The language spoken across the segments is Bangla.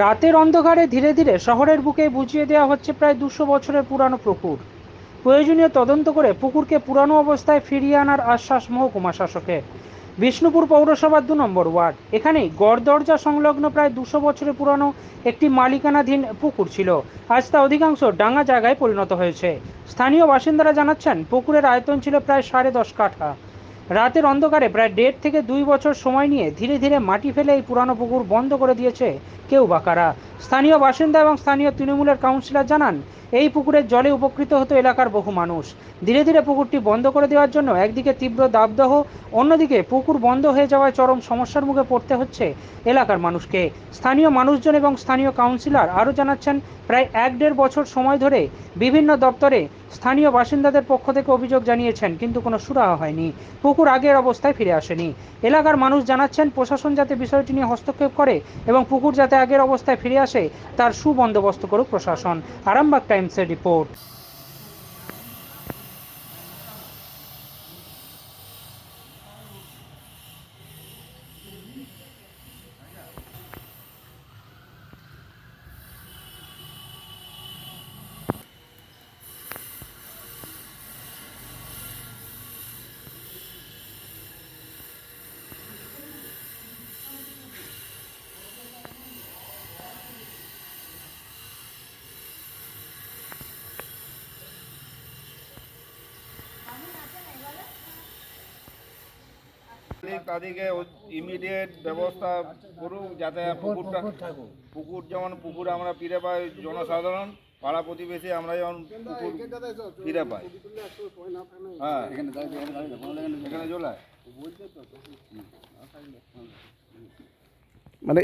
রাতের অন্ধকারে ধীরে ধীরে শহরের বুকে বুঝিয়ে দেওয়া হচ্ছে প্রায় দুশো বছরের পুরানো পুকুর। প্রয়োজনীয় তদন্ত করে পুকুরকে পুরানো অবস্থায় ফিরিয়ে আনার আশ্বাস মহকুমা শাসকের। বিষ্ণুপুর পৌরসভার দু নম্বর ওয়ার্ড। এখানেই গড়দরজা সংলগ্ন প্রায় দুশো বছরের পুরানো একটি মালিকানাধীন পুকুর ছিল। আজ তা অধিকাংশ ডাঙা জায়গায় পরিণত হয়েছে। স্থানীয় বাসিন্দারা জানাচ্ছেন, পুকুরের আয়তন ছিল প্রায় সাড়ে দশ কাঠা। রাতের অন্ধকারে প্রায় দেড় থেকে দুই বছর সময় নিয়ে ধীরে ধীরে মাটি ফেলে এই পুরানো পুকুর বন্ধ করে দিয়েছে কেউ বা কারা? স্থানীয় বাসিন্দা এবং স্থানীয় তৃণমূলের কাউন্সিলর জানান, এই পুকুরের জলে উপকৃত হতো এলাকার বহু মানুষ। ধীরে ধীরে পুকুরটি বন্ধ করে দেওয়ার জন্য একদিকে তীব্র দাবদাহ, অন্যদিকে পুকুর বন্ধ হয়ে যাওয়ায় চরম সমস্যার মুখে পড়তে হচ্ছে এলাকার মানুষকে। স্থানীয় মানুষজন এবং স্থানীয় কাউন্সিলর আরও জানাচ্ছেন, প্রায় এক দেড় বছর সময় ধরে বিভিন্ন দপ্তরে স্থানীয় বাসিন্দাদের পক্ষ থেকে অভিযোগ জানিয়েছেন, কিন্তু কোনো সুরাহা হয়নি। পুকুর আগের অবস্থায় ফিরে আসেনি। এলাকার মানুষ জানাচ্ছেন, প্রশাসন যাতে বিষয়টি নিয়ে হস্তক্ষেপ করে এবং পুকুর যাতে আগের অবস্থায় ফিরে আসে তার সুবন্দোবস্ত করুক প্রশাসন। আরামবাগ টাইমসের রিপোর্ট। তাদেরকে ইমিডিয়েট ব্যবস্থা করুক যাতে পুকুরটা পুকুর যেমন পুকুর আমরা ফিরে পাই জনসাধারণ পাড়া প্রতিবেশী আমরা যেমন পুকুর ফিরে পাই। হ্যাঁ। এখানে। মানে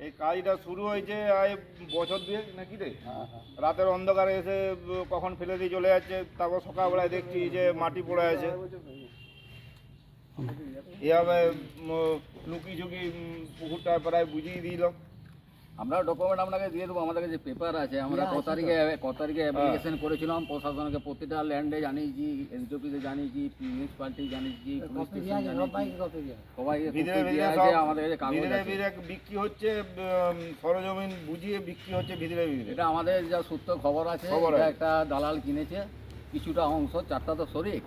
এই কাজটা শুরু হয়েছে আয় বছর দুয়েক নাকি রে? রাতের অন্ধকারে এসে কখন ফেলে দিয়ে চলে যাচ্ছে তারপর সকালবেলায় দেখছি যে মাটি পড়ে আছে। এভাবে লুকি ঝুঁকি পুকুরটা প্রায় বুঝিয়ে দিল আমরা ডকুমেন্ট আপনাকে দিয়ে দেবো আমাদের কাছে পেপার আছে। আমরা ক তারিখে ক তারিখে অ্যাপ্লিকেশন করেছিলাম প্রশাসনকে প্রতিটা ল্যান্ডে জানিয়েছি এসডিওপিতে জানিয়েছি মিউনিসিপালিটি জানিয়েছি পুলিশ জানিয়েছি। সবাইকে ভিতরে কপি ভিতরে দেওয়া সব আছে আমাদের কাছে কাগজ বিক্রি হচ্ছে সরজমিন বুঝিয়ে বিক্রি হচ্ছে ভিতরে ভিতরে। এটা আমাদের যা সূত্র খবর আছে খবর আছে। একটা দালাল কিনেছে কিছুটা অংশ চারটা তো শরিক।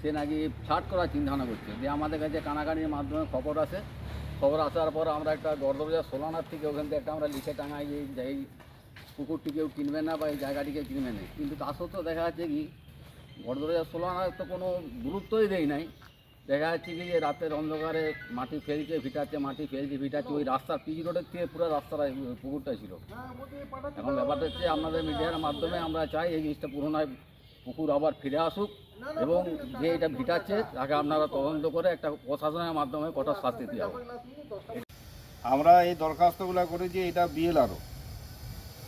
সে নাকি ফ্ল্যাট করার চিন্তাভাবনা করছে। যে আমাদের কাছে কানাকানির মাধ্যমে খবর আসে। খবর আসার পর আমরা একটা গর্দবজা সোলানার থেকে ওখান থেকে একটা আমরা লিখে টাঙাই যে এই পুকুরটি কেউ কিনবে না বা এই জায়গাটিকে কিনবে না। কিন্তু তা সত্ত্বেও দেখা যাচ্ছে কি গর্দবজা সোলানার তো কোনো গুরুত্বই দেয় নাই। দেখা যাচ্ছে কি যে রাতের অন্ধকারে মাটি ফেলছে, ভিটাচ্ছে, মাটি ফেলছে, ভিটাচ্ছে, ওই রাস্তার পিচ রোডের থেকে পুরো রাস্তাটা, পুকুরটা ছিল। এখন ব্যাপারটা হচ্ছে আপনাদের মিডিয়ার মাধ্যমে আমরা চাই এই জিনিসটা পুরোনায় পুকুর আবার ফিরে আসুক। এবং যে এটা ভিটাচ্ছে তাকে আপনারা তদন্ত করে একটা প্রশাসনের মাধ্যমে কঠোর শাস্তি দেওয়া হবে। আমরা এই দরখাস্তগুলো করেছি এটা বিএলআরও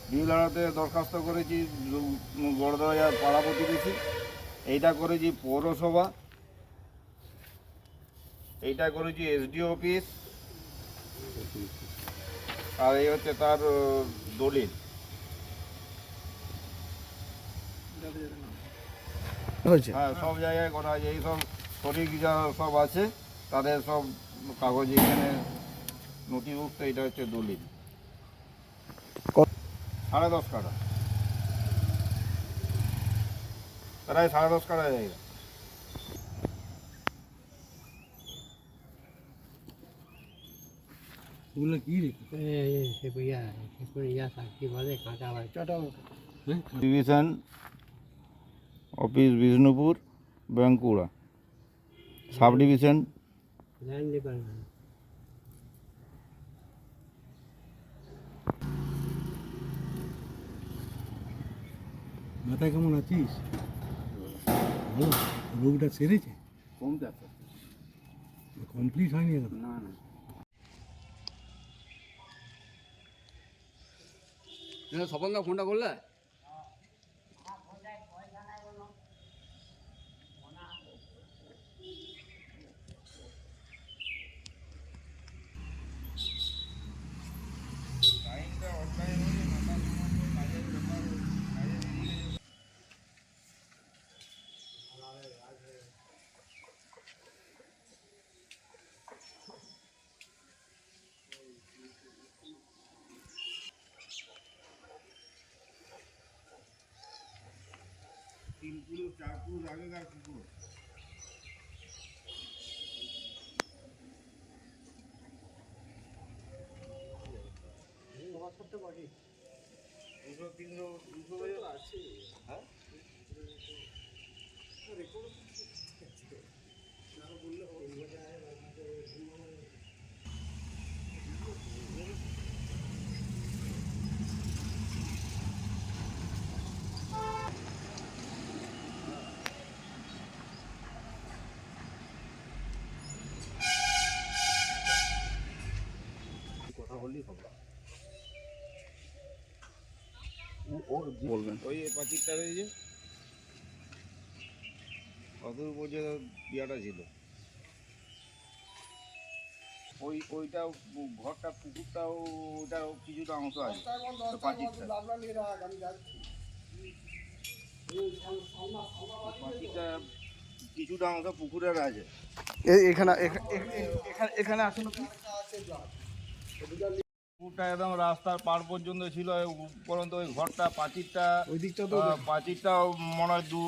বিএলআরওতে দরখাস্ত করেছি বড়দয়া পাড়া প্রতিবেশী। এইটা করেছি পৌরসভা। এইটা করেছি এসডিও অফিস। আর এই হচ্ছে তার দলিল। হয়েছে? হ্যাঁ সব জায়গায় করা আছে। এই সব শরিক যা সব আছে তাদের সব কাগজ এখানে নথিভুক্ত এটা হচ্ছে দলিল। সাড়ে দশ কাটা প্রায় সাড়ে দশ কাটা জায়গা। Division office Bishnupur Bankura sub division মাথায় কেমন আছিস? ভালো? রোগটা সেরেছে? কমতে কমপ্লিট হয়নি না না। সফলদা ফোনটা করলে? তিন পুরুষ চার পুরুষ আগেকার পুকুর দুশো তিনশো দুশো হ্যাঁ বলবেন। ওই পাঁচিরটা রয়েছে কতদূর পর্যন্ত বিয়াটা ছিল। ওই ওইটা ঘরটা পুকুরটাও ওটাও কিছুটা অংশ আছে। পাঁচিরটা। কিছুটা অংশ পুকুরের আছে। এখানে এখানে এখানে আসুন পুকুরটা একদম রাস্তার পার পর্যন্ত ছিল পরন্ত ওই ঘরটা পাঁচিরটা ওই দিকটা তো পাঁচিরটাও মনে হয় দু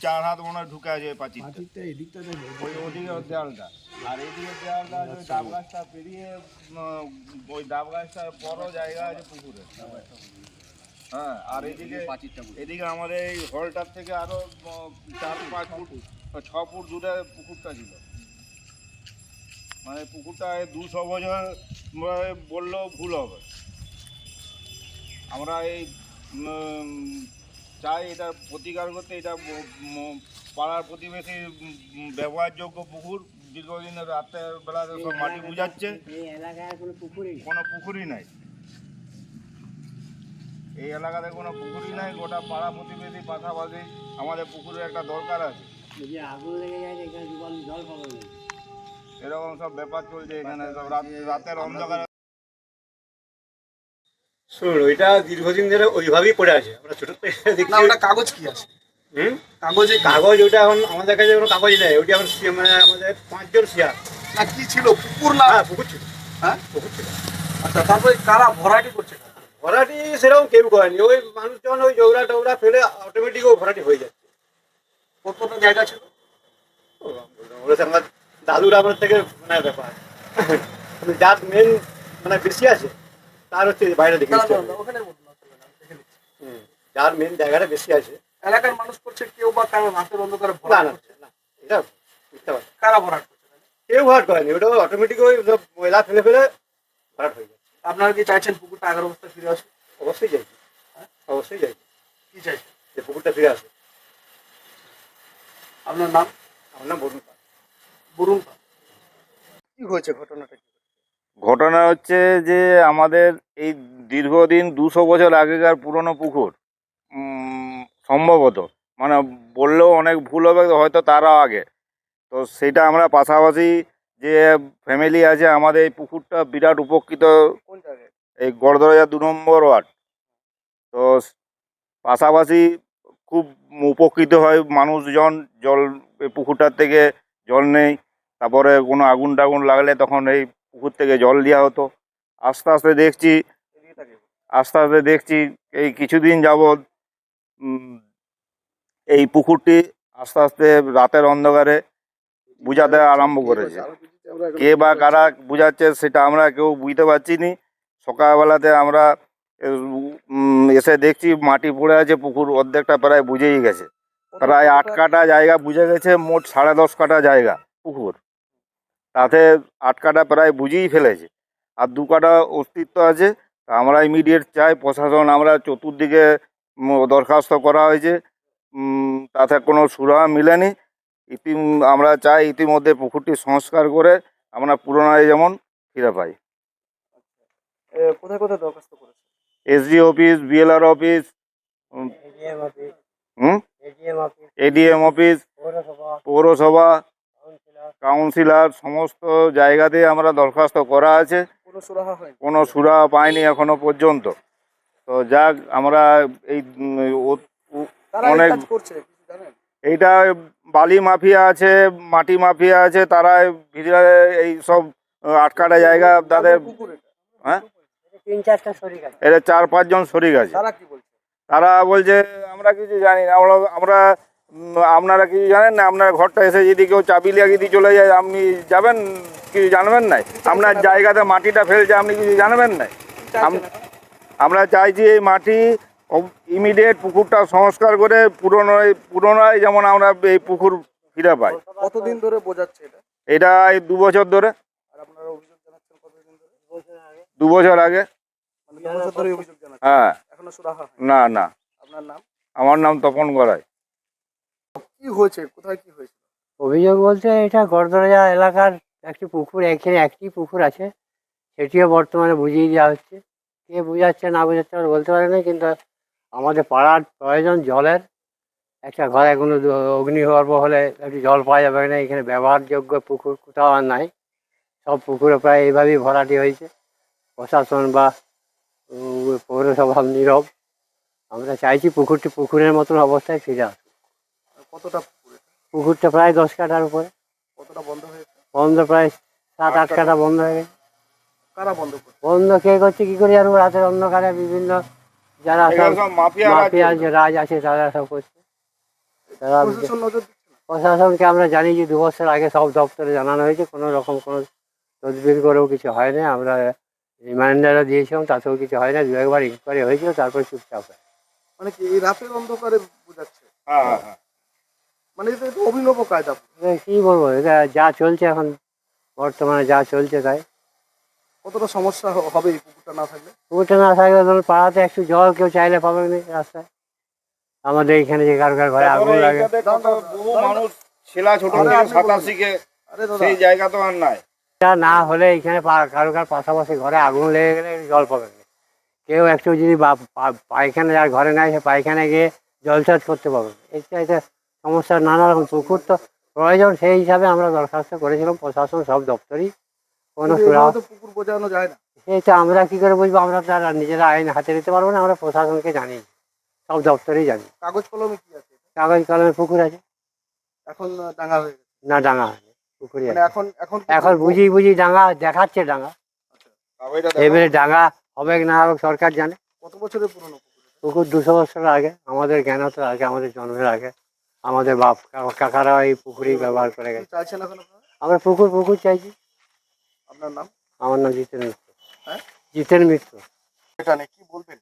চার হাত মনে হয় ঢুকে আছে পাঁচিরটা। পাঁচিরটা এই দিকটা ওই ওদিকে ওর দেওয়ালটা আর এইদিকে দেওয়ালটা আছে ওই ডাব গাছটা পেরিয়ে ওই ডাব গাছটার বড় জায়গা আছে পুকুরে। হ্যাঁ আর এদিকে এদিকে আমাদের এই হলটার থেকে আরও উম, চার পাঁচ ফুট ছ ফুট দূরে পুকুরটা ছিল। মানে পুকুরটা দুশো বছর মানে বললেও ভুল হবে। আমরা এই চাই এটা প্রতিকার করতে এটা পাড়ার প্রতিবেশী ব্যবহারযোগ্য পুকুর দীর্ঘদিন রাত্রে বেলাতে সব মাটি বুঝাচ্ছে। কোনো পুকুরই নাই। এই এলাকাতে কোনো পুকুরই নাই গোটা পাড়া প্রতিবেশী পাশাপাশি আমাদের পুকুরের একটা দরকার আছে। এরকম সব ব্যাপার চলছে এখানে সব রাতের অন্ধকারে। শুনুন ওইটা দীর্ঘদিন ধরে ওইভাবেই পড়ে আছে। আমরা ছোট থেকে ওটা কাগজ কি আছে? হুম? কাগজে কাগজ ওটা এখন আমাদের কাছে কোনো কাগজ নেই। ওইটা এখন মানে আমাদের পাঁচজন শেয়ার না কি ছিল? পুকুর না? হ্যাঁ পুকুর ছিল। হ্যাঁ? পুকুর ছিল। আচ্ছা তারপরে কারা ভরাটি করছে? ভরাটি সেরকম কেউ করেনি। ওই মানুষ যখন ওই জোগড়া টোগড়া ফেলে অটোমেটিক ও ভরাটি হয়ে যাচ্ছে। কতটা জায়গা ছিল? ওরা দাদুর আমার থেকে মানে ব্যাপার। যার মেন মানে বেশি আছে তার হচ্ছে বাইরে দেখে। যার মেন জায়গাটা বেশি আছে। এলাকার মানুষ করছে কেউ বা কারও রাতের অন্ধকারে না ভরাট না না এটা বুঝতে পারছি কারা ভরাট করছে? কেউ ভরাট করেনি ওটা অটোমেটিক ওই ময়লা ফেলে ফেলে ভরাট হয়ে যাচ্ছে আপনারা কি চাইছেন পুকুরটা আগের অবস্থায় ফিরে আসুক? অবশ্যই চাইছি। অবশ্যই চাইছি। কি চাইছেন? যে পুকুরটা ফিরে আসে আপনার নাম? আমার নাম বলুন বরুণ কি হয়েছে ঘটনাটা? ঘটনা হচ্ছে যে আমাদের এই দীর্ঘদিন দুশো বছর আগেকার পুরনো পুকুর সম্ভবত মানে বললেও অনেক ভুল হবে হয়তো তারও আগে। তো সেটা আমরা পাশাপাশি যে ফ্যামিলি আছে আমাদের এই পুকুরটা বিরাট উপকৃত। এই গড়দরজা দু নম্বর ওয়ার্ড। তো পাশাপাশি খুব উপকৃত হয় মানুষজন জল পুকুরটার থেকে জল নেই। তারপরে কোনো আগুন টাগুন লাগলে তখন এই পুকুর থেকে জল দেওয়া হতো। আস্তে আস্তে দেখছি, আস্তে আস্তে দেখছি এই কিছুদিন যাবৎ এই পুকুরটি আস্তে আস্তে রাতের অন্ধকারে বুঝাতে আরম্ভ করেছে। কে বা কারা বুঝাচ্ছে সেটা আমরা কেউ বুঝতে পারছি নি। সকালবেলাতে আমরা এসে দেখছি মাটি পড়ে আছে, পুকুর অর্ধেকটা প্রায় বুঝেই গেছে। প্রায় আট কাটা জায়গা বুঝে গেছে, মোট সাড়ে দশ কাটা জায়গা পুকুর। তাতে আট কাটা প্রায় বুঝেই ফেলেছে। আর দু কাটা অস্তিত্ব আছে তা আমরা ইমিডিয়েট চাই প্রশাসন আমরা চতুর্দিকে দরখাস্ত করা হয়েছে। তাতে কোনো সুরাহা মিলেনি। ইতি আমরা চাই ইতিমধ্যে পুকুরটি সংস্কার করে আমরা পুনরায় যেমন ফিরে পাই। কোথায় কোথায় দরখাস্ত করেছে? এসডি অফিস বিএলআর অফিস হুম? এডিএম অফিস পৌরসভা কাউন্সিলর সমস্ত জায়গাতে আমরা দরখাস্ত করা আছে। কোনো সুরাহা সুরা পাইনি এখনও পর্যন্ত। তো যাক আমরা এই অনেক কাজ করছে কিছু জানেন? এইটা বালি মাফিয়া আছে মাটি মাফিয়া আছে তারা ভিতরে এই সব আটকাটা জায়গা তাদের হ্যাঁ? তিন চারটা শরীর আছে। এটা চার পাঁচজন শরিক আছে। তারা বলছে? আমরা কিছু জানি না আমরা আপনারা কিছু জানেন না? আপনার ঘরটা এসে যদি কেউ চাবি লাগিয়ে দিয়ে চলে যায় আপনি যাবেন কিছু জানবেন না আপনার জায়গাতে মাটিটা ফেলছে আপনি কিছু জানবেন না আম- আমরা চাইছি এই মাটি ইমিডিয়েট পুকুরটা সংস্কার করে পুরনোয় পুরোনোয় যেমন আমরা এই পুকুর ফিরে পাই। কতদিন ধরে বোঝাচ্ছে এটা? এটা এই দু বছর ধরে। দু বছর আগে। মানে হ্যাঁ। এখনও সুরাহা হয় না না। আপনার নাম? আমার নাম তপন গড়াই। কি হয়েছে? কোথায় কি হয়েছে? অভিযোগ বলতে এটা গড়দরজা এলাকার একটি পুকুর, এখানে একটি পুকুর আছে। সেটিও বর্তমানে বুঝিয়ে দেওয়া হচ্ছে। কে বুঝাচ্ছে, না বুঝাচ্ছে আমরা বলতে পারি না, কিন্তু আমাদের পাড়ার প্রয়োজন জলের একটা ঘরে কোনো অগ্নিগর্ভ হলে একটু জল পাওয়া যাবে না, এখানে ব্যবহারযোগ্য পুকুর কোথাও আর নাই। সব পুকুরে প্রায় এইভাবেই ভরাটি হয়েছে। প্রশাসন বা পৌরসভা নীরব। আমরা চাইছি পুকুরটি পুকুরের মতন অবস্থায় ফিরে আসুক। কতটা পুকুর পুকুরটা প্রায় দশ কাঠার উপরে। কতটা বন্ধ হয়েছে? বন্ধ প্রায় সাত আট কাটা বন্ধ হয়ে গেছে। কারা বন্ধ করছে? বন্ধ কে করছে কি করে জানব রাতের অন্ধকারে বিভিন্ন যারা সব মাফিয়া মাফিয়া যে রাজ আছে তারা সব করছে। তারা প্রশাসনকে আমরা জানি যে দু বছর আগে সব দপ্তরে জানানো হয়েছে কোনো রকম কোনো তদবির করেও কিছু হয় না আমরা রিমাইন্ডারও দিয়েছিলাম তাতেও কিছু হয় না দু একবার ইনকোয়ারি হয়েছিল তারপর চুপচাপ। হয় মানে কি রাতের অন্ধকারে বোঝাচ্ছে? হ্যাঁ হ্যাঁ হ্যাঁ। মানে এটা তো অভিনব কায়দা। এবার কী বলব এটা যা চলছে এখন বর্তমানে যা চলছে তাই। কতটা সমস্যা হ- হবে এই পুকুরটা না থাকলে? পুকুরটা না থাকলে ধরুন পাড়াতে একটু জল কেউ চাইলে পাবে না রাস্তায়। আমাদের এখানে যে কারও কারও ঘরে আগুন লাগে। এইটাতে কত বহু মানুষ ছেলা ছোট আরে থেকে আপনি সাঁতার বলুন। শিখে আরে দাদা। সেই জায়গা তো আর নাই। এটা না হলে এখানে পা- কারও কার পাশাপাশি ঘরে আগুন লেগে গেলে জল পাবে না। কেউ একটু যদি বা- পা- পায়খানা যার ঘরে নাই সে পায়খানা গিয়ে জল চার্জ করতে পারবে না। এটা এটা সমস্যা নানা রকম পুকুর তো প্রয়োজন সেই হিসাবে আমরা দরখাস্ত করেছিলাম প্রশাসন সব দপ্তরই। কোনো পুকুর বোঝানো যায় না। সেটা আমরা কি করে বুঝব? আমরা তো আর নিজেরা আইন হাতে নিতে পারব না আমরা প্রশাসনকে জানি সব দপ্তরেই জানি। কাগজ কলমে কি আছে? কাগজ কলমে পুকুর আছে। এখন ডাঙা হয়ে গেছে। না ডাঙা আছে পুকুরই মানে এখন এখন এখন বুঝি বুঝি ডাঙা দেখাচ্ছে ডাঙা। দেখো, এবারে ডাঙা হবে কি না হবে সরকার জানে। কত বছরের পুরনো পুকুর? পুকুর দুশো বছর আগে আমাদের জ্ঞানত আগে আমাদের জন্মের আগে। আমাদের বাপ কা- কাকারা এই পুকুরই ব্যবহার করে গেছে। চাইছেন এখন আপনারা? আমরা পুকুর পুকুর চাইছি। আপনার নাম? আমার নাম জিতেন মিত্র। হ্যাঁ? জিতেন মিত্র। এটা নিয়ে কি বলবেন?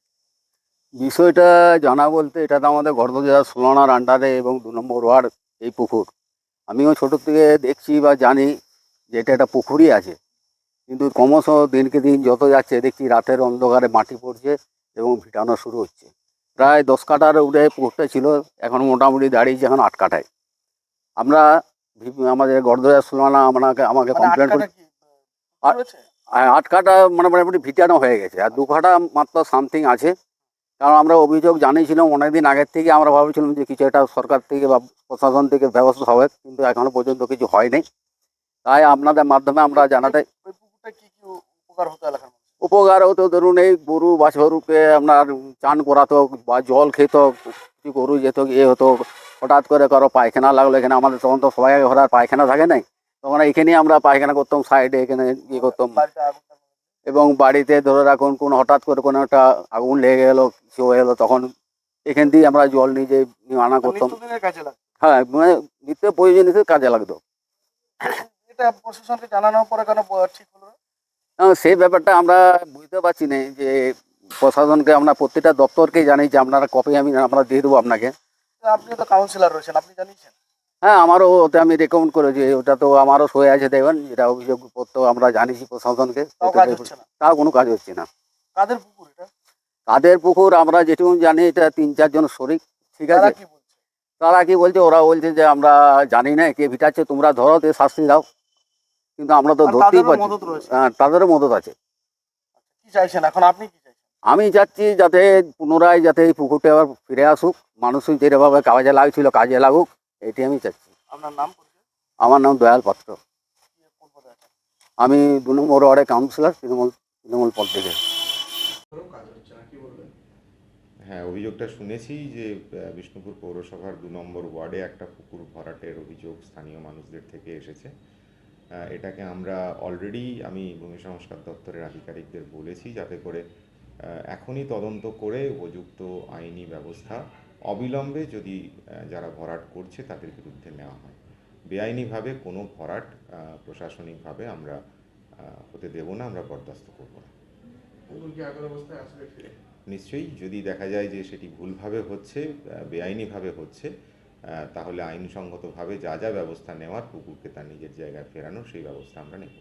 বিষয়টা জানা বলতে এটা তো আমাদের গর্দজা সোলানার আন্ডারে এবং দু নম্বর ওয়ার্ড এই পুকুর। আমিও ছোটোর থেকে দেখছি বা জানি যে এটা একটা পুকুরই আছে। কিন্তু ক্রমশ দিনকে দিন যত যাচ্ছে দেখছি রাতের অন্ধকারে মাটি পড়ছে এবং ভিটানো শুরু হচ্ছে। প্রায় দশ কাটার উঠে পুকুরটা ছিল এখন মোটামুটি দাঁড়িয়েছে এখন আট কাঠায়। আমরা আমাদের গর্দজা সোলানা আমাকে আমাকে মানে কমপ্লেন করে কি? আট- কাটা মানে মোটামুটি ভিটানো হয়ে গেছে আর দু কাটা মাত্র সামথিং আছে। কারণ আমরা অভিযোগ জানিয়েছিলাম অনেকদিন আগের থেকে আমরা ভাবছিলাম যে কিছু একটা সরকার থেকে বা প্রশাসন থেকে ব্যবস্থা হবে কিন্তু এখনও পর্যন্ত কিছু হয়নি। তাই আপনাদের মাধ্যমে আমরা জানাতে কি কি উপকার হতো এলাকার উপকার হতো ধরুন এই গরু বাছরুকে আপনার চান করাতো বা জল খেত গরু যেত এ হতো হঠাৎ করে কারও পায়খানা লাগল এখানে আমাদের তখন তো সবাই ঘরে আর পায়খানা থাকে নাই। তখন এখানে আমরা পায়খানা করতাম সাইডে এখানে ইয়ে করতাম। এবং বাড়িতে ধরে রাখুন কোন হঠাৎ করে কোনো একটা আগুন লেগে গেলো কিছু হয়ে গেলো তখন এখান দিয়ে আমরা জল নিজে আনা করতাম। হ্যাঁ মানে নিত্য প্রয়োজনীয় কাজে লাগতো। এটা প্রশাসনকে জানানোর পরে কেন ঠিক হলো সেই ব্যাপারটা আমরা বুঝতে পারছি না যে প্রশাসনকে আমরা প্রত্যেকটা দপ্তরকেই জানি যে আপনারা কপি আমি আমরা দিয়ে দেবো আপনাকে। আপনি তো কাউন্সিলর রয়েছেন আপনি জানিয়েছেন? হ্যাঁ আমারও ওতে আমি রেকমেন্ড করেছি ওটা তো আমারও সয়ে আছে দেখবেন যেটা অভিযোগ পত্র আমরা জানিয়েছি প্রশাসনকে। তাও কোনো কাজ হচ্ছে না। কাদের পুকুর এটা? তাদের পুকুর আমরা যেটুকু জানি এটা তিন চারজন শরিক ঠিক আছে? তারা কি বলছে? ওরা বলছে যে আমরা জানি না কে ভিটাচ্ছে তোমরা ধরো তে শাস্তি দাও। কিন্তু আমরা তো ধরতেই পারছি মদত হ্যাঁ তাদেরও মদত আছে। কি চাইছেন এখন? আপনি কি চাইছেন? আমি চাচ্ছি যাতে পুনরায় যাতে এই পুকুরটা আবার ফিরে আসুক মানুষ যেভাবে কাজে লাগছিল কাজে লাগুক এটি আমি চাচ্ছি। আপনার নাম আমার নাম দয়াল পাত্র? আমি দু নম্বর ওয়ার্ডে কাউন্সিলর তৃণমূল তৃণমূল পদ থেকে। কাজ হচ্ছে না কি বলবেন হ্যাঁ অভিযোগটা শুনেছি যে বিষ্ণুপুর পৌরসভার দু নম্বর ওয়ার্ডে একটা পুকুর ভরাটের অভিযোগ স্থানীয় মানুষদের থেকে এসেছে। এটাকে আমরা অলরেডি আমি ভূমি সংস্কার দপ্তরের আধিকারিকদের বলেছি যাতে করে এখনই তদন্ত করে উপযুক্ত আইনি ব্যবস্থা অবিলম্বে যদি যারা ভরাট করছে তাদের বিরুদ্ধে নেওয়া হয়। বেআইনিভাবে কোনো ভরাট প্রশাসনিকভাবে আমরা হতে দেব না আমরা বরদাস্ত করব না। নিশ্চয়ই যদি দেখা যায় যে সেটি ভুলভাবে হচ্ছে বেআইনিভাবে হচ্ছে তাহলে আইনসঙ্গতভাবে যা যা ব্যবস্থা নেওয়ার কুকুরকে তার নিজের জায়গায় ফেরানো সেই ব্যবস্থা আমরা নেব।